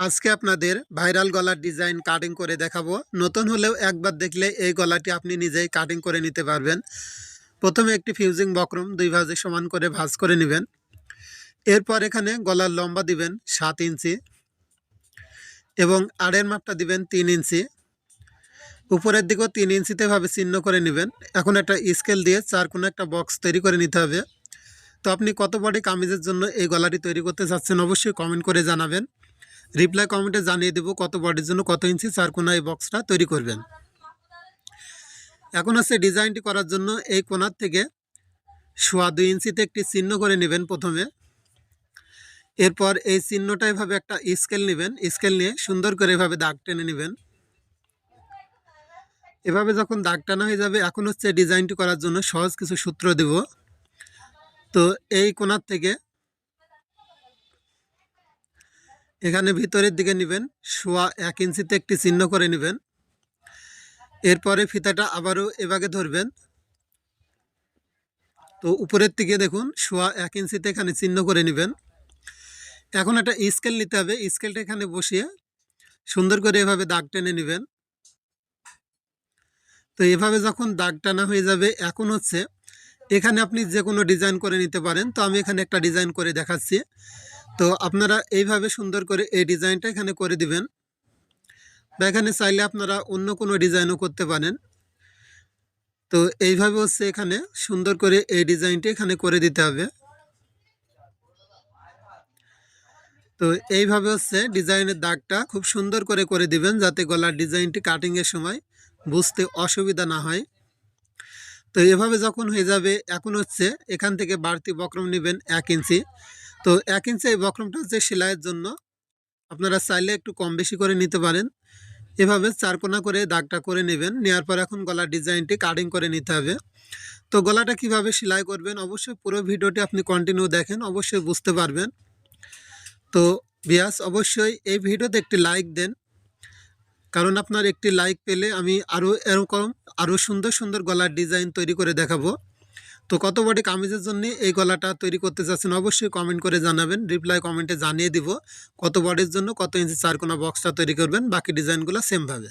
আজকে আপনাদের ভাইরাল গলার ডিজাইন কাটিং করে দেখাবো। নতুন হলেও একবার দেখলে এই গলাটি আপনি নিজেই কাটিং করে নিতে পারবেন। প্রথমে একটি ফিউজিং বক্রম দুই ভাজে সমান করে ভাজ করে নেবেন। এরপর এখানে গলার লম্বা দিবেন সাত ইঞ্চি এবং আড়ের মাপটা দিবেন তিন ইঞ্চি। উপরের দিকেও তিন ইঞ্চিতে ভাবে চিহ্ন করে নেবেন। এখন একটা স্কেল দিয়ে চার কোনো একটা বক্স তৈরি করে নিতে হবে। তো আপনি কত বডি কামিজের জন্য এই গলাটি তৈরি করতে চাচ্ছেন অবশ্যই কমেন্ট করে জানাবেন। রিপ্লাই কমেন্টে জানিয়ে দেবো কত বডির জন্য কত ইঞ্চি চারকোনা এই বক্সটা তৈরি করবেন। এখন হচ্ছে ডিজাইনটি করার জন্য এই কোনার থেকে সোয়া দুই ইঞ্চিতে একটি চিহ্ন করে নেবেন প্রথমে। এরপর এই চিহ্নটা এভাবে একটা স্কেল নেবেন, স্কেল নিয়ে সুন্দর করে এভাবে দাগ টেনে নেবেন। এভাবে যখন দাগ টানা হয়ে যাবে, এখন হচ্ছে ডিজাইনটি করার জন্য সহজ কিছু সূত্র দেব। তো এই কোনার থেকে এখানে ভিতরের দিকে নেবেন, সোয়া এক ইঞ্চিতে একটি চিহ্ন করে নেবেন। এরপরে ফিতাটা আবারও এভাবে ধরবেন। তো উপরের দিকে দেখুন, সোয়া এক ইঞ্চিতে এখানে চিহ্ন করে নেবেন। এখন একটা স্কেল নিতে হবে, স্কেলটা এখানে বসিয়ে সুন্দর করে এভাবে দাগ টেনে নেবেন। তো এভাবে যখন দাগ টানা হয়ে যাবে, এখন হচ্ছে এখানে আপনি যে কোনো ডিজাইন করে নিতে পারেন। তো আমি এখানে একটা ডিজাইন করে দেখাচ্ছি। তো আপনারা এইভাবে সুন্দর করে এই ডিজাইনটা এখানে করে দিবেন। বা এখানে চাইলে আপনারা অন্য কোনো ডিজাইনও করতে পারেন। তো এইভাবে হচ্ছে এখানে সুন্দর করে এই ডিজাইনটা এখানে করে দিতে হবে। তো এইভাবে হচ্ছে ডিজাইনের দাগটা খুব সুন্দর করে করে দিবেন যাতে গলার ডিজাইনটি কাটিংয়ের সময় বুঝতে অসুবিধা না হয়। তো এভাবে যখন হয়ে যাবে, এখন হচ্ছে এখান থেকে বাড়তি বক্রম নেবেন এক ইঞ্চি। তো এক ইঞ্চি এই বক্রমটা হচ্ছে সেলাইয়ের জন্য। আপনারা চাইলে একটু কম বেশি করে নিতে পারেন। এভাবে চারকোনা করে দাগটা করে নেবেন। নেওয়ার পর এখন গলার ডিজাইনটি কাটিং করে নিতে হবে। তো গলাটা কীভাবে সেলাই করবেন অবশ্যই পুরো ভিডিওটি আপনি কন্টিনিউ দেখেন, অবশ্যই বুঝতে পারবেন। তো বিয়াস, অবশ্যই এই ভিডিওতে একটি লাইক দেন। কারণ আপনার একটি লাইক পেলে আমি আরও এরকম আরও সুন্দর সুন্দর গলার ডিজাইন তৈরি করে দেখাবো। তো কত বডি কামিজের জন্য এই গলাটা তৈরি করতে চাচ্ছেন অবশ্যই কমেন্ট করে জানাবেন। রিপ্লাই কমেন্টে জানিয়ে দিব কত বডির জন্য কত ইঞ্চি চারকোনা বক্সটা তৈরি করবেন। বাকি ডিজাইনগুলো সেমভাবে